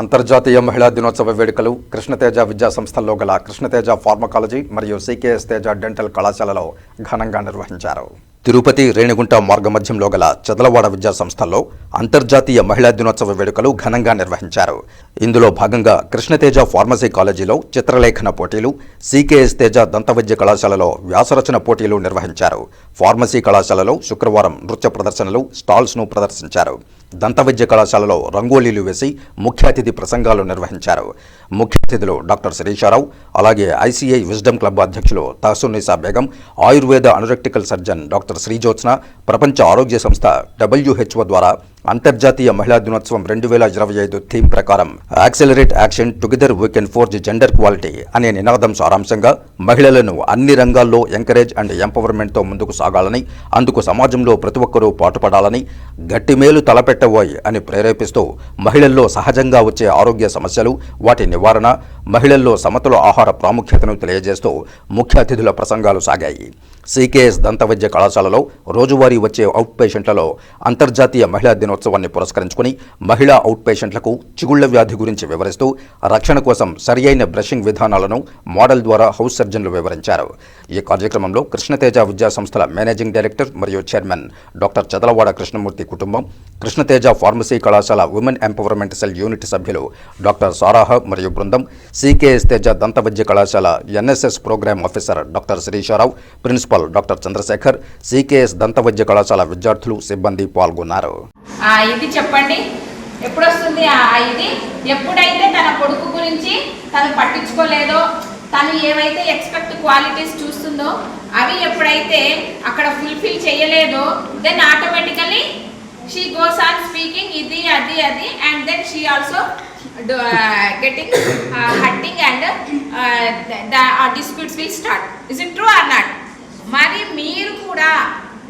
అంతర్జాతీయ మహిళా దినోత్సవ వేడుకలు కృష్ణతేజ విద్యా సంస్థల్లో గల కృష్ణతేజ ఫార్మకాలజీ మరియు సీకేఎస్ తేజ డెంటల్ కళాశాలలో ఘనంగా నిర్వహించారు. తిరుపతి రేణిగుంట మార్గమధ్యంలో గల చదలవాడ విద్యా సంస్థల్లో అంతర్జాతీయ మహిళా దినోత్సవ వేడుకలు ఘనంగా నిర్వహించారు. ఇందులో భాగంగా కృష్ణతేజ ఫార్మసీ కాలేజీలో చిత్రలేఖన పోటీలు సీకేఎస్ తేజ దంతవైద్య కళాశాలలో వ్యాసరచన పోటీలు నిర్వహించారు. ఫార్మసీ కళాశాలలో శుక్రవారం నృత్య ప్రదర్శనలు స్టాల్స్ను ప్రదర్శించారు. దంతవైద్య కళాశాలలో రంగోలీలు వేసి ముఖ్య అతిథి ప్రసంగాలు నిర్వహించారు. ముఖ్య అతిథులు డాక్టర్ శిరీషారావు అలాగే ఐసీఐ విజ్డమ్ క్లబ్ అధ్యక్షులు Tahasunnisa Begum Ayurveda anorectal surgeon doctor Srijyotsna ప్రపంచ ఆరోగ్య సంస్థ డబ్ల్యూహెచ్ఓ ద్వారా అంతర్జాతీయ మహిళా దినోత్సవం రెండు వేల ఇరవై ఐదు థీమ్ ప్రకారం accelerate action together we can forge gender quality అనే నినాదం సారాంశంగా మహిళలను అన్ని రంగాల్లో ఎంకరేజ్ అండ్ ఎంపవర్మెంట్తో ముందుకు సాగాలని అందుకు సమాజంలో ప్రతి ఒక్కరూ పాటుపడాలని గట్టి మేలు తలపెట్టబోయ్ అని ప్రేరేపిస్తూ మహిళల్లో సహజంగా వచ్చే ఆరోగ్య సమస్యలు వాటి నివారణ మహిళల్లో సమతుల ఆహార ప్రాముఖ్యతను తెలియజేస్తూ ముఖ్య అతిథుల ప్రసంగాలు సాగాయి. సికేఎస్ దంతవైద్య కళాశాలలో రోజువారీ వచ్చే అవుట్ పేషెంట్లలో అంతర్జాతీయ మహిళా దినోత్సవాన్ని పురస్కరించుకుని మహిళా అవుట్ పేషెంట్లకు చిగుళ్ళ వ్యాధి గురించి వివరిస్తూ రక్షణ కోసం సరియైన బ్రషింగ్ విధానాలను మోడల్ ద్వారా హౌస్ సర్జన్లు వివరించారు. ఈ కార్యక్రమంలో కృష్ణతేజ విద్యా సంస్థల మేనేజింగ్ డైరెక్టర్ మరియు చైర్మన్ డాక్టర్ చదలవాడ కృష్ణమూర్తి కుటుంబం కృష్ణతేజ ఫార్మసీ కళాశాల ఉమెన్ ఎంపవర్మెంట్ సెల్ యూనిట్ సభ్యులు డాక్టర్ సారాహ మరియు బృందం సీకేఎస్ తేజ దంతవైద్య కళాశాల NSS program officer doctor Sirisha Rao principal doctor Chandrasekhar CKS దంతవైద్య కళాశాల విద్యార్థులు సిబ్బంది పాల్గొన్నారు. ఆ ఇది చెప్పండి. ఎప్పుడు వస్తుంది ఆ ఇది? ఎప్పుడైతే తన కొడుకు గురించి తను పట్టించుకోలేదో తను ఏవైతే ఎక్స్పెక్ట్ క్వాలిటీస్ చూస్తుందో అవి ఎప్పుడైతే అక్కడ ఫుల్ఫిల్ చేయలేదో then automatically she goes on speaking ఇది అది అది and then she also getting hurting and the disputes will start is it true or not మరి మీరు కూడా